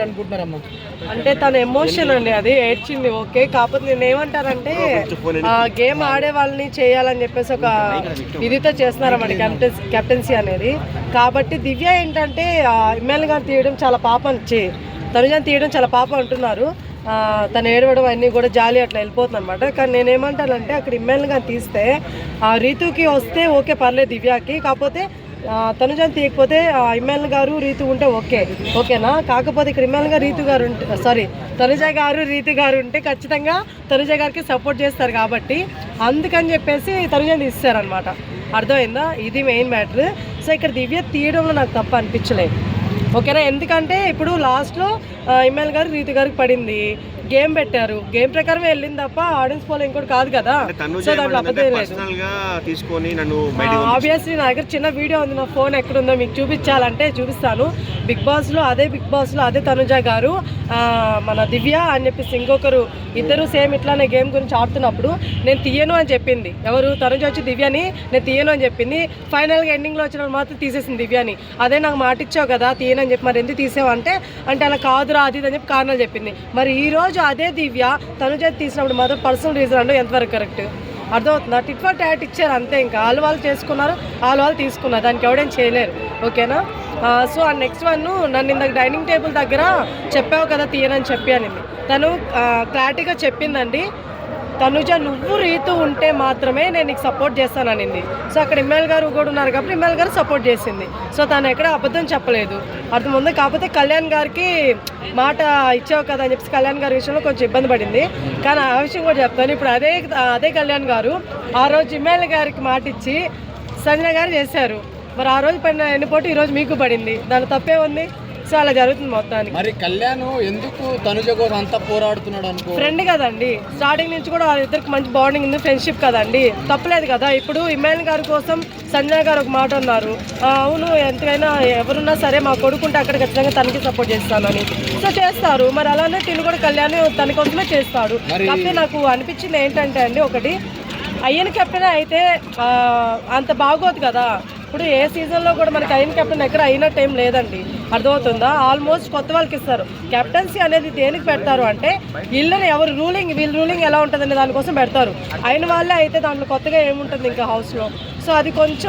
మాట అనుకుంటున్నారమ్మా? అంటే తన ఎమోషన్ అండి అది ఏడ్చింది ఓకే. కాకపోతే నేను ఏమంటానంటే ఆ గేమ్ ఆడే వాళ్ళని చేయాలని చెప్పేసి ఒక ఇదితో చేస్తున్నారన్నమాట కెప్టెన్స్ కెప్టెన్సీ అనేది. కాబట్టి దివ్య ఏంటంటే ఎమ్మెల్యే గారు తీయడం చాలా పాపం చే తనుజాన్ని తీయడం చాలా పాపం అంటున్నారు. తను ఏడవడం అన్నీ కూడా జాలి అట్లా వెళ్ళిపోతుంది అనమాట కానీ నేను ఏమంటానంటే అక్కడ ఇమ్మెల్యే గారు తీస్తే ఆ రీతుకి వస్తే ఓకే పర్లేదు దివ్యాకి. కాకపోతే తనుజాని తీయకపోతే ఇమ్మాన్ గారు రీతు ఉంటే ఓకే. ఓకేనా? కాకపోతే ఇక్కడ ఇమ్మాన్ గారు రీతు గారు ఉంటే సారీ తనుజ గారు రీతు గారు ఉంటే ఖచ్చితంగా తనుజ గారికి సపోర్ట్ చేస్తారు కాబట్టి అందుకని చెప్పేసి తనుజాని తీస్తారనమాట అర్థమైందా? ఇది మెయిన్ మ్యాటర్ సో ఇక్కడ దివ్య తీయడంలో నాకు తప్ప అనిపించలేదు. ఓకేనా? ఎందుకంటే ఇప్పుడు లాస్ట్లో ఇమ్మాన్ గారు రీతు గారికి పడింది. గేమ్ పెట్టారు. గేమ్ ప్రకారం వెళ్ళింది తప్ప ఆడియన్స్ పోల్ ఇంకోటి కాదు కదా. సో దాంట్లో అబద్ధం లేదు. ఆబ్వియస్లీ నా దగ్గర చిన్న వీడియో ఉంది. నా ఫోన్ ఎక్కడుందో మీకు చూపించాలంటే చూపిస్తాను. బిగ్ బాస్లో అదే బిగ్ బాస్లో అదే తనుజ గారు మన దివ్య అని చెప్పేసి ఇంకొకరు ఇద్దరు సేమ్ ఇట్లానే గేమ్ గురించి ఆడుతున్నప్పుడు నేను తీయను అని చెప్పింది. ఎవరు? తనుజ వచ్చి దివ్యని నేను తీయను అని చెప్పింది. ఫైనల్గా ఎండింగ్లో వచ్చిన మాత్రం తీసేసింది దివ్యని. అదే నాకు మాట ఇచ్చావు కదా తీయను అని చెప్పి మరి ఎందుకు తీసావు అంటే అంటే అలా కాదురా అది ఇది అని చెప్పి కారణాలు చెప్పింది. మరి ఈ రోజు అదే దివ్య తను చేతి తీసినప్పుడు మాత్రం పర్సనల్ రీజన్ అంటే ఎంతవరకు కరెక్ట్ అర్థమవుతుందా? టిట్ ఫర్ ట్యాట్ ఇచ్చారు అంతే ఇంకా. వాళ్ళు వాళ్ళు చేసుకున్నారు వాళ్ళు వాళ్ళు తీసుకున్నారు. దానికి ఎవడేం చేయలేరు. ఓకేనా? సో ఆ నెక్స్ట్ వన్ నన్ను ఇందాక డైనింగ్ టేబుల్ దగ్గర చెప్పావు కదా తీయనని చెప్పి అనింది. తను క్లారిటీగా చెప్పిందండి. తనుజ నువ్వు రీతు ఉంటే మాత్రమే నేను నీకు సపోర్ట్ చేస్తాననింది. సో అక్కడ ఇమ్మాయిల్ గారు కూడా ఉన్నారు కాబట్టి ఇమ్మాయిల్ గారు సపోర్ట్ చేసింది. సో తను ఎక్కడ అబద్ధం చెప్పలేదు. అర్థముంది కాకపోతే కళ్యాణ్ గారికి మాట ఇచ్చావు కదా అని చెప్పి కళ్యాణ్ గారి విషయంలో కొంచెం ఇబ్బంది పడింది. కానీ ఆ విషయం కూడా చెప్తాను. ఇప్పుడు అదే అదే కళ్యాణ్ గారు ఆ రోజు ఇమ్మాయిల్ గారికి మాట ఇచ్చి సంజన గారు చేశారు. మరి ఆ రోజు పడిన ఎన్ని పోటీ ఈరోజు మీకు పడింది? దాని తప్పే ఉంది? సో అలా జరుగుతుంది మొత్తానికి. మరి కళ్యాణ్ ఎందుకు తనుజ కోసం అంతా పోరాడుతున్నాడు అనుకో? ఫ్రెండ్ కదండి. స్టార్టింగ్ నుంచి కూడా వాళ్ళిద్దరికి మంచి బాండింగ్ ఉంది ఫ్రెండ్షిప్ కదండి. తప్పలేదు కదా. ఇప్పుడు ఇమ్మాయిల్ గారి కోసం సంజయ్ గారు ఒక మాట అన్నారు. "ఆ, అవును ఎంతకైనా ఎవరున్నా సరే మా కొడుకుంటే అక్కడ ఖచ్చితంగా తనకి సపోర్ట్ చేస్తానని. సో చేస్తారు. మరి అలానే తిను కూడా కళ్యాణ్ తన కోసమే చేస్తాడు. కాకపోతే నాకు అనిపించింది ఏంటంటే అండి ఒకటి అయ్యన కెప్టెన్ అయితే అంత బాగోదు కదా. ఇప్పుడు ఏ సీజన్లో కూడా మనకి అయిన కెప్టెన్ ఎక్కడ అయిన టైం లేదండి. అర్థమవుతుందా? ఆల్మోస్ట్ కొత్త వాళ్ళకి ఇస్తారు. కెప్టెన్సీ అనేది దేనికి పెడతారు అంటే వీళ్ళని ఎవరు రూలింగ్ వీళ్ళ రూలింగ్ ఎలా ఉంటుందనే దానికోసం పెడతారు. అయిన వాళ్ళే అయితే దాంట్లో కొత్తగా ఏముంటుంది ఇంకా హౌస్లో సో అది కొంచెం